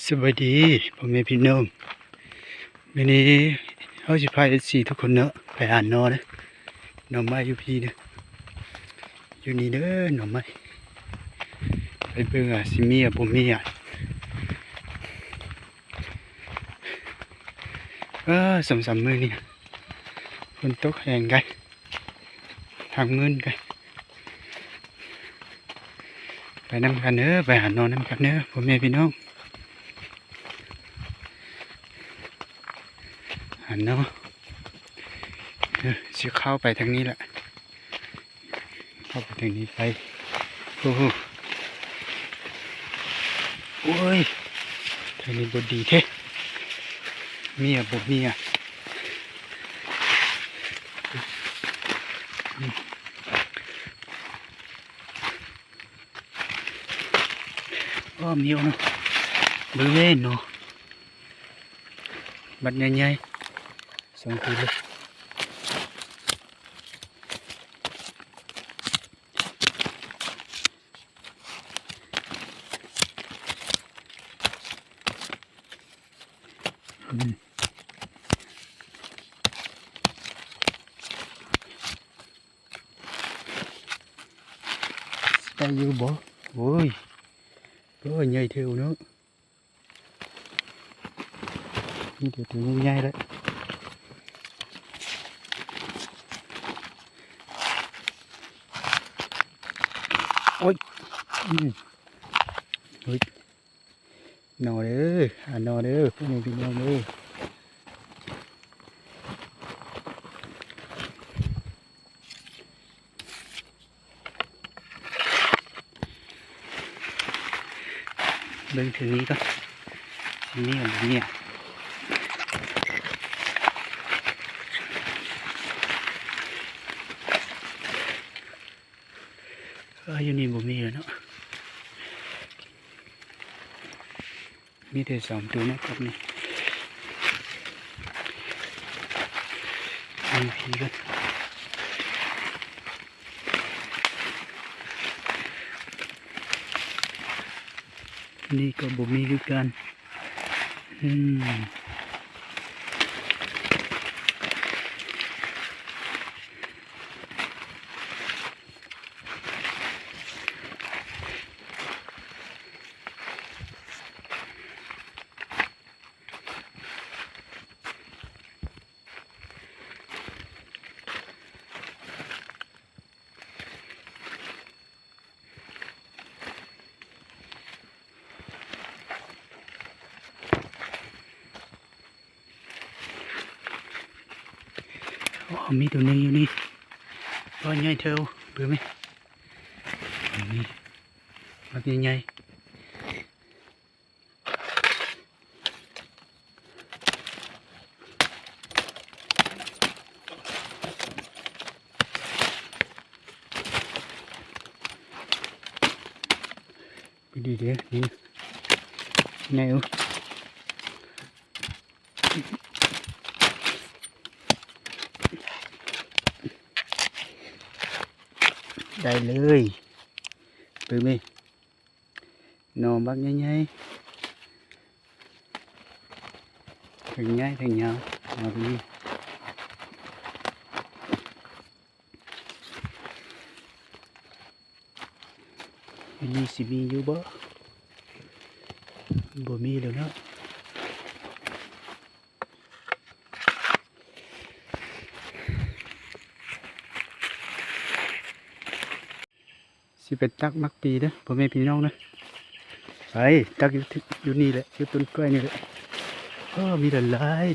สวัสดีพ่อแม่พี่น้องวันนี้เขาจะพาเอซีทุกคนเนาะไปอ่านนอนะหน่อไม้อยู่พี่เนะอยู่นี่เด้อหน่อไม้ไปเบิ่อะสิมีอะบ่มีอะเออสองสามมื้อนี่ฝนตกแห้งกันทางเงินกันไปนำกันเด้อไปหานอนนำกันเด้อพ่อแม่พี่น้อง หันเนาะเออจะเข้าไปทางนี้แหละ เข้าไปทางนี้ไป โอ้โหโอ้ยทางนี้บดีเท่เมียบเมียอืมอ้อเมียวเนาะบริเวณเนาะบัดใหญ่ๆ สองทีเลยอืมได้อยู่บ่โอ้ยโอ้ยใหญ่เท่าเนาะ นี่เดี๋ยวถึงง่ายๆแล้วโอ้ยอืม เฮ้ยนอนเด้ออ่านอนเด้อพวกนี้พี่น้องเด้อเบิ่งถึงนี้ก็นี่อนถึงนี้อะเอออยู่นี่บ่มีแล้วเนาะ มีแต่สองตัวนะครับนี่มีพีกันนี่ก็บ่มีคือกันอืม มีตัวหนึงอยู่นี่ว่าใหญ่เท่าเบื่อไหมนี่ว่าใหญ่ไปดีเด้อนี่แนว ได้เลยปื้มนอนบักง่ายๆถึงง่ายถึงยาวมาดีอันนี้ สิเนาะเป็นตักมักปีเด้อพ่อแม่พี่น้องนะไปตักอยู่อยู่นี่แหละอยู่ต้นกล้วยนี่แหละก็มีหลาย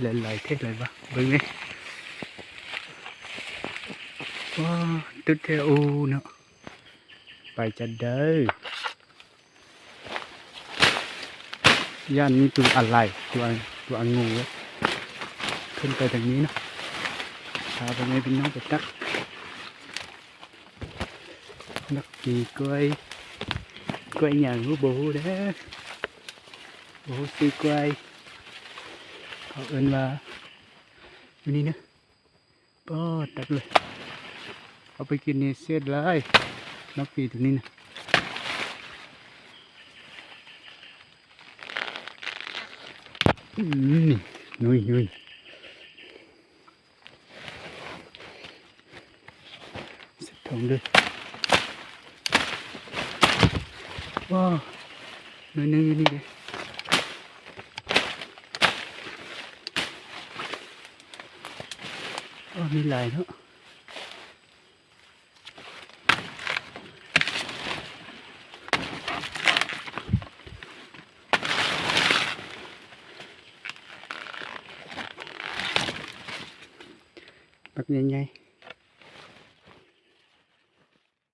หลายหลายเท่หลายบ้าเบิ่งนี่ว้าตึดเทอูเนาะไปจัดเด้อย่านนี้ตัวอะไรตัวตัวงูขึ้นไปทางนี้นะพาพ่อแม่พี่น้องไปตัก นัก kỳ quay quay nhà của bố đó bố si quay họ ơn là อยู่นี่นะป้อตักเลย เอาไปกินเนี่เสียดเลยนักปีตรงนี้นะอืมนี่นุยนุยเสร็จทองเลย ว้าวหน่อยนึงอยู่นี่เลยอ้มีหลายเนาะปักใหญ่ๆ